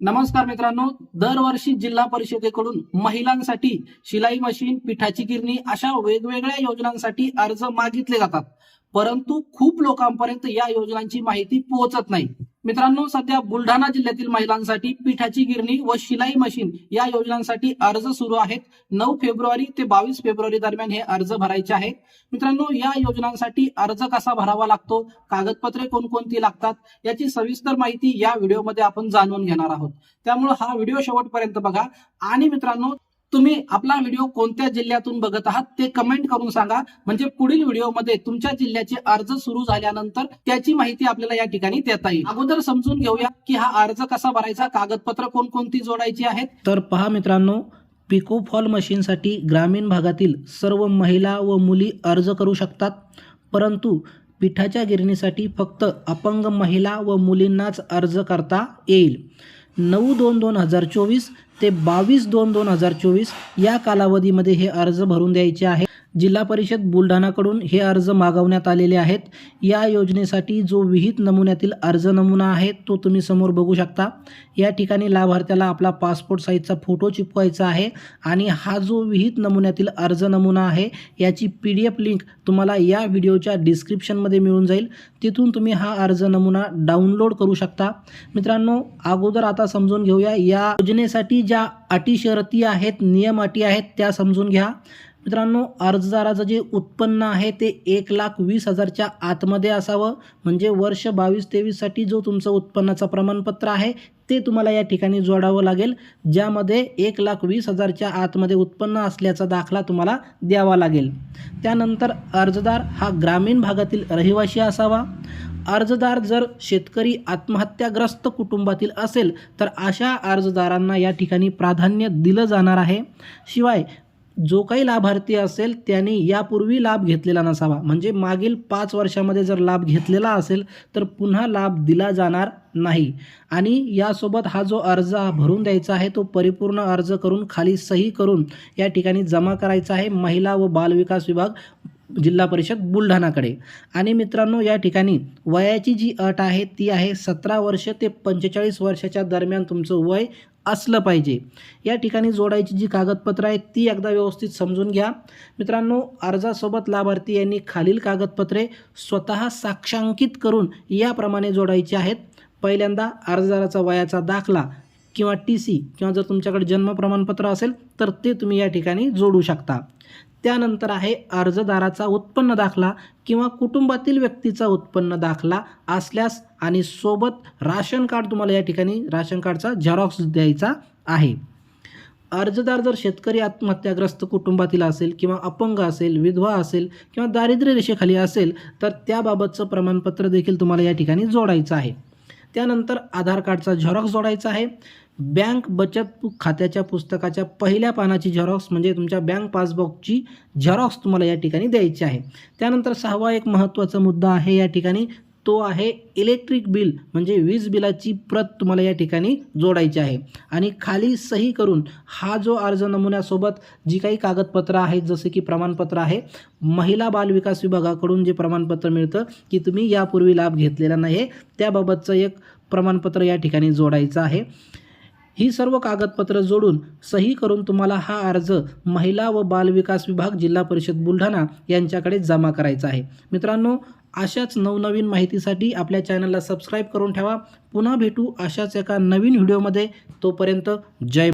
नमस्कार मित्रांनो दरवर्षी जिल्हा परिषदेकडून महिलांसाठी शिलाई मशीन पिठाची गिरणी अशा वेगवेगळ्या योजनांसाठी अर्ज मागितले जातात. परंतु खूप लोकांपर्यंत या योजनांची माहिती पोहोचत नाही. मित्रांनो सध्या बुलढाणा जिल्ह्यातील महिलांसाठी पिठाची गिरणी व शिलाई मशीन या योजनांसाठी अर्ज सुरू आहेत. नऊ फेब्रुवारी ते बावीस फेब्रुवारी दरम्यान हे अर्ज भरायचे आहेत. मित्रांनो या योजनांसाठी अर्ज कसा भरावा लागतो? कागदपत्रे कोणकोणती लागतात? याची सविस्तर माहिती या व्हिडिओमध्ये आपण जाणून घेणार आहोत. त्यामुळे हा व्हिडिओ शेवटपर्यंत बघा. आणि मित्रांनो तुम्ही आपला व्हिडिओ कोणत्या जिल्ह्यातून बघत आहात ते कमेंट करून सांगा. म्हणजे पुढील व्हिडिओमध्ये तुमच्या जिल्ह्याचे अर्ज सुरू झाल्यानंतर त्याची माहिती आपल्याला या ठिकाणी देता येईल. अगोदर समजून घेऊया की हा अर्ज कसा भरायचा कागदपत्र कोणकोणती जोडायची आहेत. तर पहा मित्रांनो पिको फॉल मशीनसाठी ग्रामीण भागातील सर्व महिला व मुली अर्ज करू शकतात. परंतु पिठाच्या गिरणीसाठी फक्त अपंग महिला व मुलींनाच अर्ज करता येईल. नऊ दोन दोन हजार चोवीस ते बावीस दोन दोन हजार चोवीस या कालावधीमध्ये हे अर्ज भरून द्यायचे आहे जिल्हा परिषद बुलढाणाकडून हे अर्ज मागवण्यात आलेले आहेत. या योजनेसाठी जो विहित नमुन्यातील अर्ज नमुना आहे तो तुम्ही समोर बघू शकता. या ठिकाणी लाभार्थ्याला आपला पासपोर्ट साईजचा फोटो चिपवायचा आहे आणि हा जो विहित नमुन्यातील अर्ज नमुना आहे याची पी डी एफ लिंक तुम्हाला या व्हिडिओच्या डिस्क्रिप्शनमध्ये मिळून जाईल. तिथून तुम्ही हा अर्ज नमुना डाउनलोड करू शकता. मित्रांनो अगोदर आता समजून घेऊया. या योजनेसाठी ज्या अटी शर्ती आहेत नियम अटी आहेत त्या समजून घ्या. मित्रांनो अर्जदाराचं जे उत्पन्न आहे ते एक लाख वीस हजारच्या आतमध्ये असावं. म्हणजे वर्ष बावीस तेवीससाठी जो तुमचं उत्पन्नाचं प्रमाणपत्र आहे ते तुम्हाला या ठिकाणी जोडावं लागेल. ज्यामध्ये एक लाख वीस हजारच्या आतमध्ये उत्पन्न असल्याचा दाखला तुम्हाला द्यावा लागेल. त्यानंतर अर्जदार हा ग्रामीण भागातील रहिवासी असावा. अर्जदार जर शेतकरी आत्महत्याग्रस्त कुटुंबातील असेल तर अशा अर्जदारांना या ठिकाणी प्राधान्य दिलं जाणार आहे. शिवाय जो काही लाभार्थी असेल त्याने यापूर्वी लाभ घेतलेला नसावा. म्हणजे मागील पाच वर्षामध्ये जर लाभ घेतलेला असेल तर पुन्हा लाभ दिला जाणार नाही. आणि यासोबत हा जो अर्ज भरून द्यायचा आहे तो परिपूर्ण अर्ज करून खाली सही करून या ठिकाणी जमा करायचा आहे महिला व बालविकास विभाग जिल्हा परिषद बुलढाणाकडे. आणि मित्रांनो या ठिकाणी वयाची जी अट आहे ती आहे सतरा वर्ष ते पंचेचाळीस वर्षाच्या दरम्यान तुमचं वय असलं पाहिजे. या ठिकाणी जोडायची जी कागदपत्रं आहेत ती एकदा व्यवस्थित समजून घ्या. मित्रांनो अर्जासोबत लाभार्थी यांनी खालील कागदपत्रे स्वतः साक्षांकित करून याप्रमाणे जोडायची आहेत. पहिल्यांदा अर्जदाराचा वयाचा दाखला किंवा टी सी किंवा जर तुमच्याकडे जन्म प्रमाणपत्र असेल तर ते तुम्ही या ठिकाणी जोडू शकता. त्यानंतर आहे अर्जदाराचा उत्पन्न दाखला किंवा कुटुंबातील व्यक्तीचा उत्पन्न दाखला असल्यास आणि सोबत राशन कार्ड तुम्हाला या ठिकाणी राशन कार्डचा झेरॉक्स द्यायचा आहे. अर्जदार जर शेतकरी आत्महत्याग्रस्त कुटुंबातील असेल किंवा अपंग असेल विधवा असेल किंवा दारिद्र्य रेषेखाली असेल तर त्याबाबतचं प्रमाणपत्र देखील तुम्हाला या ठिकाणी जोडायचं आहे. त्यानंतर आधार कार्डचा झेरॉक्स जोडायचा आहे. बँक बचत खात्याच्या पुस्तकाच्या पहिल्या पानाची झेरॉक्स म्हणजे तुमच्या बँक पासबुकची झेरॉक्स तुम्हाला या ठिकाणी द्यायची आहे. त्यानंतर सहावा एक महत्त्वाचा मुद्दा आहे या ठिकाणी तो आहे इलेक्ट्रिक बिल म्हणजे वीज बिलाची प्रत तुम्हाला या ठिकाणी जोडायची आहे. आणि खाली सही करून हा जो अर्ज नमुन्यासोबत जी काही कागदपत्रं आहेत जसे की प्रमाणपत्र आहे महिला बाल विकास विभागाकडून जे प्रमाणपत्र मिळतं की तुम्ही यापूर्वी लाभ घेतलेला नाही त्याबाबतचं एक प्रमाणपत्र या ठिकाणी जोडायचं आहे. ही सर्व कागदपत्र जोडून सही करून तुम्हाला हा अर्ज महिला व बालविकास विभाग जिल्हा परिषद बुलढाणा यांच्याकडे जमा करायचा आहे. मित्रांनो अशाच नवनवीन माहितीसाठी आपल्या चॅनलला सबस्क्राईब करून ठेवा. पुन्हा भेटू अशाच एका नवीन व्हिडिओमध्ये. तोपर्यंत जय